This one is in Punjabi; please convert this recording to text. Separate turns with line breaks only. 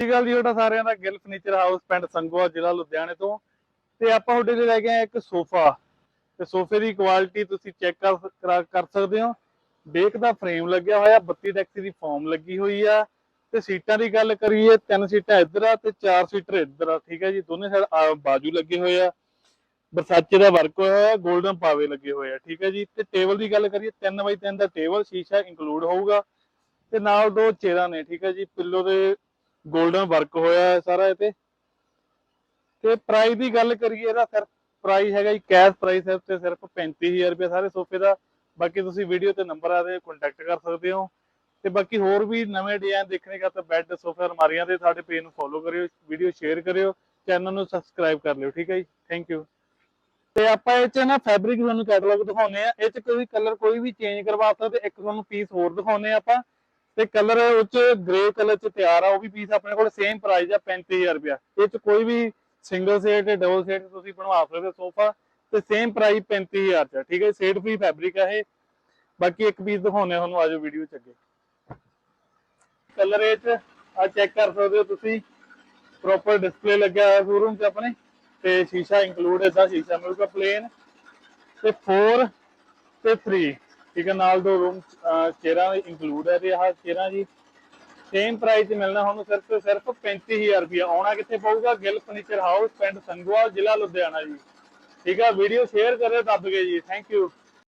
ਸਤਿ ਗੱਲ ਜੀ ਤੁਹਾਡਾ ਸਾਰਿਆਂ ਦਾ, ਗਿਲ ਫਰਨੀਚਰ ਹਾਊਸ ਪਿੰਡ ਸੰਗੋਆ ਜ਼ਿਲ੍ਹਾ ਲੁਧਿਆਣੇ ਤੋਂ। ਤੇ ਆਪਾਂ ਤੁਹਾਡੇ ਲਈ ਲੈ ਕੇ ਆਏ ਇੱਕ ਸੋਫਾ। ਤੇ ਸੋਫੇ ਦੀ ਕੁਆਲਿਟੀ ਤੁਸੀਂ ਚੈੱਕ ਕਰ ਸਕਦੇ ਹੋ। ਬੇਕ ਦਾ ਫਰੇਮ ਲੱਗਿਆ ਹੋਇਆ 32 ਟੈਕਸੀ ਦੀ ਫਾਰਮ ਲੱਗੀ ਹੋਈ ਆ। ਤੇ ਸੀਟਾਂ ਦੀ ਗੱਲ ਕਰੀਏ, ਤਿੰਨ ਸੀਟਾਂ ਇੱਧਰ ਆ ਤੇ ਚਾਰ ਸੀਟਰ ਇੱਧਰ ਆ। ਠੀਕ ਹੈ ਜੀ, ਦੋਨੇ ਸਾਈਡ ਬਾਜੂ ਲੱਗੇ ਹੋਏ ਆ। ਬਰਸਾਚੇ ਦਾ ਵਰਕ ਹੋਇਆ ਹੋਇਆ 골ਡਨ ਪਾਵੇ ਲੱਗੇ ਹੋਏ ਆ। ਠੀਕ ਹੈ ਜੀ, ਤੇ ਟੇਬਲ ਦੀ ਗੱਲ ਕਰੀਏ 3 ਬਾਈ 3 ਦਾ ਟੇਬਲ, ਸ਼ੀਸ਼ਾ ਇੰਕਲੂਡ ਹੋਊਗਾ। ਤੇ ਨਾਲ ਦੋ ਚੇਅਰਾਂ ਨੇ, ਠੀਕ ਹੈ ਜੀ, ਪਿੱਲੋ ਦੇ 골ਡਨ ਵਰਕ ਹੋਇਆ ਹੈ ਸਾਰਾ ਇਹ ਤੇ। ਤੇ ਪ੍ਰਾਈਸ ਦੀ ਗੱਲ ਕਰੀਏ ਇਹਦਾ ਸਿਰਫ ਪ੍ਰਾਈਸ ਹੈਗਾ ਜੀ ਕੈਸ਼ ਪ੍ਰਾਈਸ ਹੈ ਤੇ ਸਿਰਫ 35000 ਰੁਪਏ ਸਾਰੇ ਸੋਫੇ ਦਾ। ਬਾਕੀ ਤੁਸੀਂ ਵੀਡੀਓ ਤੇ ਨੰਬਰ ਆ ਦੇ ਕੰਟੈਕਟ ਕਰ ਸਕਦੇ ਹੋ। ਤੇ ਬਾਕੀ ਹੋਰ ਵੀ ਨਵੇਂ ਡਿਜ਼ਾਈਨ ਦੇਖਣੇ ਕਾ ਤਾਂ ਬੈੱਡ ਸੋਫੇ ਅਲਮਾਰੀਆਂ ਦੇ ਸਾਡੇ ਪੇਜ ਨੂੰ ਫੋਲੋ ਕਰਿਓ ਵੀਡੀਓ ਸ਼ੇਅਰ ਕਰਿਓ ਚੈਨਲ ਨੂੰ ਸਬਸਕ੍ਰਾਈਬ ਕਰ ਲਿਓ, ਠੀਕ ਹੈ ਜੀ? ਥੈਂਕ ਯੂ ਤੇ ਆਪਾਂ ਇਹ ਚ ਨਾ ਫੈਬਰਿਕ ਤੁਹਾਨੂੰ ਕੈਟਲੌਗ ਦਿਖਾਉਨੇ ਆ ਇਹ ਚ ਕੋਈ ਕਲਰ ਕੋਈ ਵੀ ਚੇਂਜ ਕਰਵਾ ਸਕਦੇ, ਇੱਕ ਤੁਹਾਨੂੰ ਪੀਸ ਹੋਰ ਦਿਖਾਉਨੇ ਆ ਆਪਾਂ। ਤੇ ਕਲਰ ਉਹ ਚ ਗ੍ਰੇ ਕਲਰ ਚ ਤਿਆਰ ਆ, ਉਹ ਵੀ ਪੀਸ ਆਪਣੇ ਕੋਲ ਸੇਮ ਪ੍ਰਾਈਸ ਆ 35000 ਰੁਪਇਆ। ਇਹ ਚ ਕੋਈ ਵੀ ਸਿੰਗਲ ਸੇਟ ਤੇ ਡਬਲ ਸੇਟ ਤੁਸੀਂ ਬਣਵਾ ਸਕਦੇ ਸੋਫਾ, ਤੇ ਸੇਮ ਪ੍ਰਾਈਸ 35000 ਚ ਠੀਕ ਹੈ ਸੇਟ ਫ੍ਰੀ ਫੈਬਰਿਕ ਆ ਇਹ। ਬਾਕੀ ਇੱਕ ਪੀਸ ਦਿਖਾਉਨੇ ਤੁਹਾਨੂੰ ਆਜੋ ਵੀਡੀਓ ਚ ਅੱਗੇ। ਕਲਰ ਇਹ ਚ ਆ ਚੈੱਕ ਕਰ ਸਕਦੇ ਹੋ ਤੁਸੀਂ। ਪ੍ਰੋਪਰ ਡਿਸਪਲੇ ਲੱਗਿਆ ਹੋਇਆ ਸ਼ੋਰੂਮ 'ਚ ਆਪਣੇ, ਤੇ ਸ਼ੀਸ਼ਾ ਇਨਕਲੂਡ ਇਹਦਾ ਸ਼ੀਸ਼ਾ ਮਿਲੂਗਾ ਪਲੇਨ ਤੇ 4 ਤੇ 3 ਠੀਕ ਹੈ, ਨਾਲ ਦੋ ਰੂਮ ਚੇਅਰਾਂ ਇਨਕਲੂਡ ਹੈ ਤੇ ਆਹ ਚੇਅਰਾਂ ਜੀ। ਸੇਮ ਪ੍ਰਾਈਸ ਤੇ ਮਿਲਣਾ ਤੁਹਾਨੂੰ ਸਿਰਫ ਤੇ ਸਿਰਫ 35000 ਰੁਪਇਆ ਆਉਣਾ ਕਿੱਥੇ ਪਊਗਾ? ਗਿੱਲ ਫਰਨੀਚਰ ਹਾਊਸ ਪਿੰਡ ਸੰਗਵਾ ਜ਼ਿਲ੍ਹਾ ਲੁਧਿਆਣਾ ਜੀ। ਠੀਕ ਹੈ, ਵੀਡੀਓ ਸ਼ੇਅਰ ਕਰਿਓ ਦੱਬ ਕੇ ਜੀ। Thank you